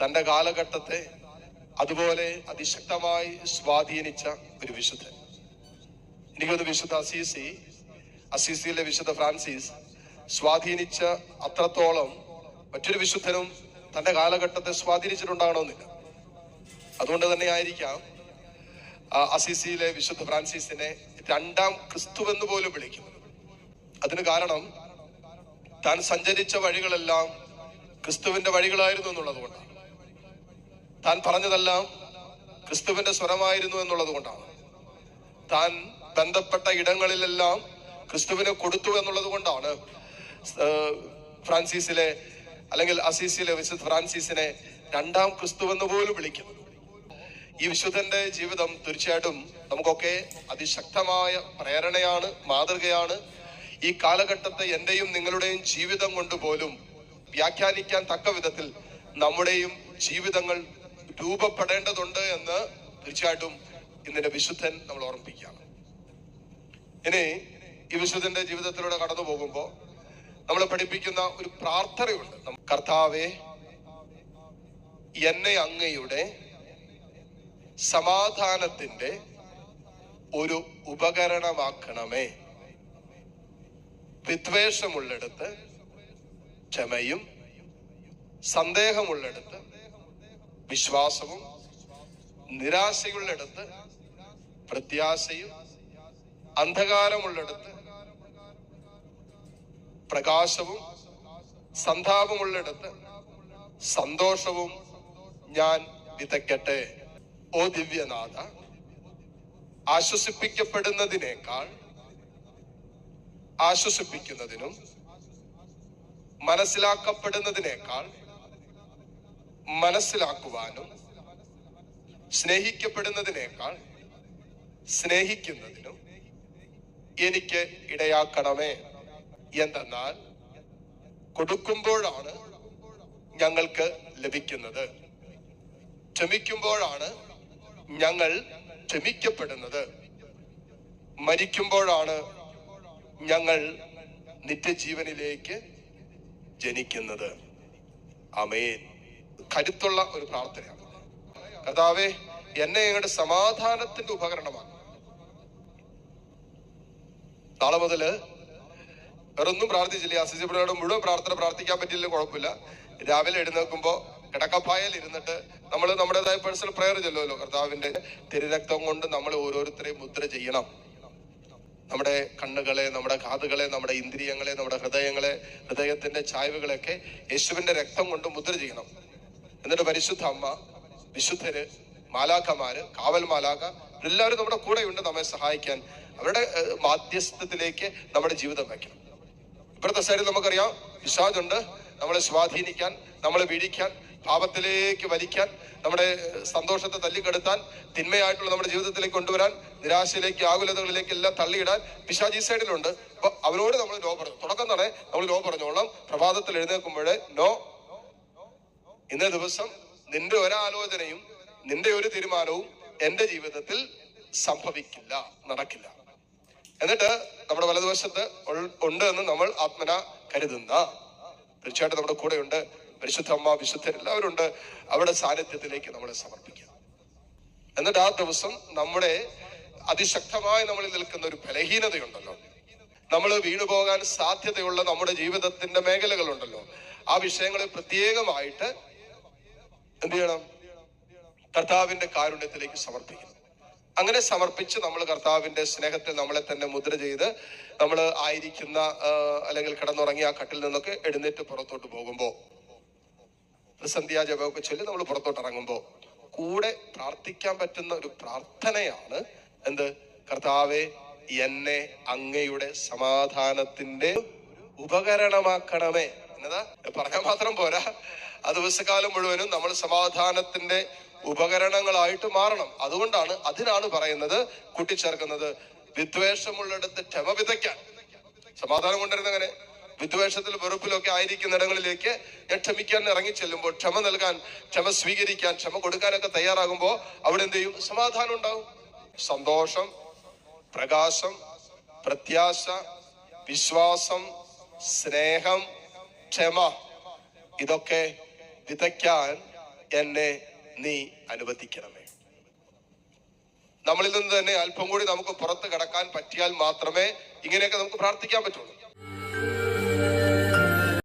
തന്റെ കാലഘട്ടത്തെ അതുപോലെ അതിശക്തമായി സ്വാധീനിച്ച ഒരു വിശുദ്ധൻ. എനിക്കൊന്ന് വിശുദ്ധ അസീസി അസീസിയിലെ വിശുദ്ധ ഫ്രാൻസിസ് സ്വാധീനിച്ച അത്രത്തോളം മറ്റൊരു വിശുദ്ധനും തന്റെ കാലഘട്ടത്തെ സ്വാധീനിച്ചിട്ടുണ്ടാകണമെന്നില്ല. അതുകൊണ്ട് തന്നെ ആയിരിക്കാം അസീസിയിലെ വിശുദ്ധ ഫ്രാൻസിസിനെ രണ്ടാം ക്രിസ്തുവെന്ന് പോലും വിളിക്കുന്നത്. അതിന് കാരണം താൻ സഞ്ചരിച്ച വഴികളെല്ലാം ക്രിസ്തുവിന്റെ വഴികളായിരുന്നു എന്നുള്ളത് കൊണ്ടാണ് താൻ പറഞ്ഞതെല്ലാം ക്രിസ്തുവിന്റെ സ്വരമായിരുന്നു എന്നുള്ളത് കൊണ്ടാണ്. താൻ ബന്ധപ്പെട്ട ഇടങ്ങളിലെല്ലാം ക്രിസ്തുവിനെ കൊടുത്തു എന്നുള്ളത് കൊണ്ടാണ് ഫ്രാൻസിസിലെ അല്ലെങ്കിൽ അസീസിലെ വിശുദ്ധ ഫ്രാൻസിസിനെ രണ്ടാം ക്രിസ്തു എന്ന് പോലും വിളിക്കുന്നത്. ഈ വിശുദ്ധന്റെ ജീവിതം തീർച്ചയായിട്ടും നമുക്കൊക്കെ അതിശക്തമായ പ്രേരണയാണ് മാതൃകയാണ്. ഈ കാലഘട്ടത്തെ എന്റെയും നിങ്ങളുടെയും ജീവിതം കൊണ്ട് പോലും വ്യാഖ്യാനിക്കാൻ തക്ക വിധത്തിൽ നമ്മുടെയും ജീവിതങ്ങൾ രൂപപ്പെടേണ്ടതുണ്ട് എന്ന് തീർച്ചയായിട്ടും ഇന്നിന്റെ വിശുദ്ധൻ നമ്മൾ ഓർമ്മിപ്പിക്കുകയാണ്. ഇനി ഈ വിശുദ്ധന്റെ ജീവിതത്തിലൂടെ കടന്നു പോകുമ്പോൾ നമ്മളെ പഠിപ്പിക്കുന്ന ഒരു പ്രാർത്ഥനയുണ്ട്. കർത്താവേ എന്നെ അങ്ങയുടെ സമാധാനത്തിന്റെ ഒരു ഉപകരണമാക്കണമേ. വിദ്വേഷമുള്ളിടത്ത് ക്ഷമയും സന്ദേഹമുള്ളിടത്ത് വിശ്വാസവും നിരാശയുള്ളിടത്ത് പ്രത്യാശയും അന്ധകാരമുള്ളിടത്ത് പ്രകാശവും സന്താപമുള്ളിടത്ത് സന്തോഷവും ഞാൻ വിതയ്ക്കട്ടെ. ഓ ദിവ്യനാഥ ആശ്വസിപ്പിക്കപ്പെടുന്നതിനേക്കാൾ ആശ്വസിപ്പിക്കുന്നതിനും മനസ്സിലാക്കപ്പെടുന്നതിനേക്കാൾ മനസ്സിലാക്കുവാനും സ്നേഹിക്കപ്പെടുന്നതിനേക്കാൾ സ്നേഹിക്കുന്നതിനും എനിക്ക് ഇടയാക്കണമേ എന്തെന്നാൽ കൊടുക്കുമ്പോഴാണ് ഞങ്ങൾക്ക് ലഭിക്കുന്നത്. ക്ഷമിക്കുമ്പോഴാണ് ഞങ്ങൾ ക്ഷമിക്കപ്പെടുന്നത്. മരിക്കുമ്പോഴാണ് ഞങ്ങൾ നിത്യജീവനിലേക്ക് ജനിക്കുന്നത്. അമേൻ കരുത്തുള്ള ഒരു പ്രാർത്ഥനയാണ്. കർത്താവേ എന്നെ ഞങ്ങളുടെ സമാധാനത്തിന്റെ ഉപകരണമാണ്. നാളെ മുതൽ വേറൊന്നും പ്രാർത്ഥിച്ചില്ല. അസിസിബ്രയോട് മുഴുവൻ പ്രാർത്ഥന പ്രാർത്ഥിക്കാൻ പറ്റില്ല കുഴപ്പമില്ല. രാവിലെ എഴുന്നേൽക്കുമ്പോൾ കിടക്കപ്പായൽ ഇരുന്നിട്ട് നമ്മൾ നമ്മുടേതായ പേഴ്സണൽ പ്രയർ ചെല്ലുമല്ലോ. കർത്താവിന്റെ തിരുരക്തം കൊണ്ട് നമ്മൾ ഓരോരുത്തരെയും മുദ്ര ചെയ്യണം. നമ്മുടെ കണ്ണുകളെ നമ്മുടെ കാതുകളെ നമ്മുടെ ഇന്ദ്രിയങ്ങളെ നമ്മുടെ ഹൃദയങ്ങളെ ഹൃദയത്തിന്റെ ചായ്വുകളെയൊക്കെ യേശുവിന്റെ രക്തം കൊണ്ട് മുദ്ര ചെയ്യണം. എന്നിട്ട് പരിശുദ്ധ അമ്മ വിശുദ്ധര് മാലാഖമാര് കാവൽ മാലാഖ എല്ലാവരും നമ്മുടെ കൂടെയുണ്ട് നമ്മെ സഹായിക്കാൻ. അവരുടെ മാധ്യസ്ഥത്തിലേക്ക് നമ്മുടെ ജീവിതം വയ്ക്കണം. ഇപ്പോഴത്തെ സൈഡിൽ നമുക്കറിയാം. പിശാചുണ്ട് നമ്മളെ സ്വാധീനിക്കാൻ നമ്മളെ വീഴിക്കാൻ പാപത്തിലേക്ക് വലിക്കാൻ നമ്മുടെ സന്തോഷത്തെ തല്ലിക്കെടുത്താൻ തിന്മയായിട്ടുള്ള നമ്മുടെ ജീവിതത്തിലേക്ക് കൊണ്ടുവരാൻ നിരാശയിലേക്ക് ആകുലതകളിലേക്ക് എല്ലാം തള്ളിയിടാൻ പിശാജി സൈഡിലുണ്ട്. അപ്പൊ അവരോട് നമ്മൾ നോ പറഞ്ഞു. തുടക്കം തന്നെ നമ്മൾ നോ പറഞ്ഞോളാം. പ്രഭാതത്തിൽ എഴുന്നേൽക്കുമ്പോഴേ നോ ഇന്നേ ദിവസം നിന്റെ ഒരാലോചനയും നിന്റെ ഒരു തീരുമാനവും എന്റെ ജീവിതത്തിൽ സംഭവിക്കില്ല നടക്കില്ല. എന്നിട്ട് നമ്മുടെ വലതുവശത്ത് ഉണ്ട് എന്ന് നമ്മൾ ആത്മന കരുതുന്ന. തീർച്ചയായിട്ടും നമ്മുടെ കൂടെയുണ്ട് പരിശുദ്ധ അമ്മ വിശുദ്ധർ എല്ലാവരും ഉണ്ട് അവിടെ സാന്നിധ്യത്തിലേക്ക് നമ്മളെ സമർപ്പിക്കുക എന്നിട്ട് ആ ദിവസം നമ്മുടെ അതിശക്തമായി നമ്മളിൽ നിൽക്കുന്ന ഒരു ബലഹീനതയുണ്ടല്ലോ. നമ്മൾ വീണുപോകാൻ സാധ്യതയുള്ള നമ്മുടെ ജീവിതത്തിന്റെ മേഖലകളുണ്ടല്ലോ. ആ വിഷയങ്ങളെ പ്രത്യേകമായിട്ട് എന്ത് ചെയ്യണം? കർത്താവിന്റെ കാരുണ്യത്തിലേക്ക് സമർപ്പിക്കണം അങ്ങനെ സമർപ്പിച്ച് നമ്മൾ കർത്താവിന്റെ സ്നേഹത്തെ നമ്മളെ തന്നെ മുദ്ര ചെയ്ത് നമ്മൾ ആയിരിക്കുന്ന അല്ലെങ്കിൽ കിടന്നുറങ്ങിയ ആ കട്ടിൽ നിന്നൊക്കെ എഴുന്നേറ്റ് പുറത്തോട്ട് പോകുമ്പോൾ സന്ധ്യാ ജപമൊക്കെ ചൊല്ലി നമ്മൾ പുറത്തോട്ട് ഇറങ്ങുമ്പോൾ കൂടെ പ്രാർത്ഥിക്കാൻ പറ്റുന്ന ഒരു പ്രാർത്ഥനയാണ് എന്ത്? കർത്താവെ എന്നെ അങ്ങയുടെ സമാധാനത്തിന്റെ ഉപകരണമാക്കണമേ. എന്നതാ? പറയാൻ മാത്രം പോരാ. ആ ദിവസകാലം മുഴുവനും നമ്മൾ സമാധാനത്തിന്റെ ഉപകരണങ്ങളായിട്ട് മാറണം. അതുകൊണ്ടാണ് അതിനാണ് പറയുന്നത് കൂട്ടിച്ചേർക്കുന്നത്. വിദ്വേഷമുള്ളിടത്ത് ക്ഷമ വിതയ്ക്കാൻ. സമാധാനം കൊണ്ടിരുന്ന അങ്ങനെ. വിദ്വേഷത്തിൽ വെറുപ്പിലൊക്കെ ആയിരിക്കുന്ന ഇടങ്ങളിലേക്ക് ഞാൻ ക്ഷമിക്കാൻ ഇറങ്ങി ചെല്ലുമ്പോൾ ക്ഷമ നൽകാൻ ക്ഷമ സ്വീകരിക്കാൻ ക്ഷമ കൊടുക്കാനൊക്കെ തയ്യാറാകുമ്പോൾ അവിടെ എന്ത് ചെയ്യും? സമാധാനം ഉണ്ടാവും. സന്തോഷം പ്രകാശം പ്രത്യാശ വിശ്വാസം സ്നേഹം ക്ഷമ ഇതൊക്കെ വിതയ്ക്കാൻ എന്നെ നീ അനുവദിക്കണമേ. നമ്മളിൽ നിന്ന് തന്നെ അല്പം കൂടി നമുക്ക് പുറത്ത് കടക്കാൻ പറ്റിയാൽ മാത്രമേ ഇങ്ങനെയൊക്കെ നമുക്ക് പ്രാർത്ഥിക്കാൻ പറ്റുള്ളൂ.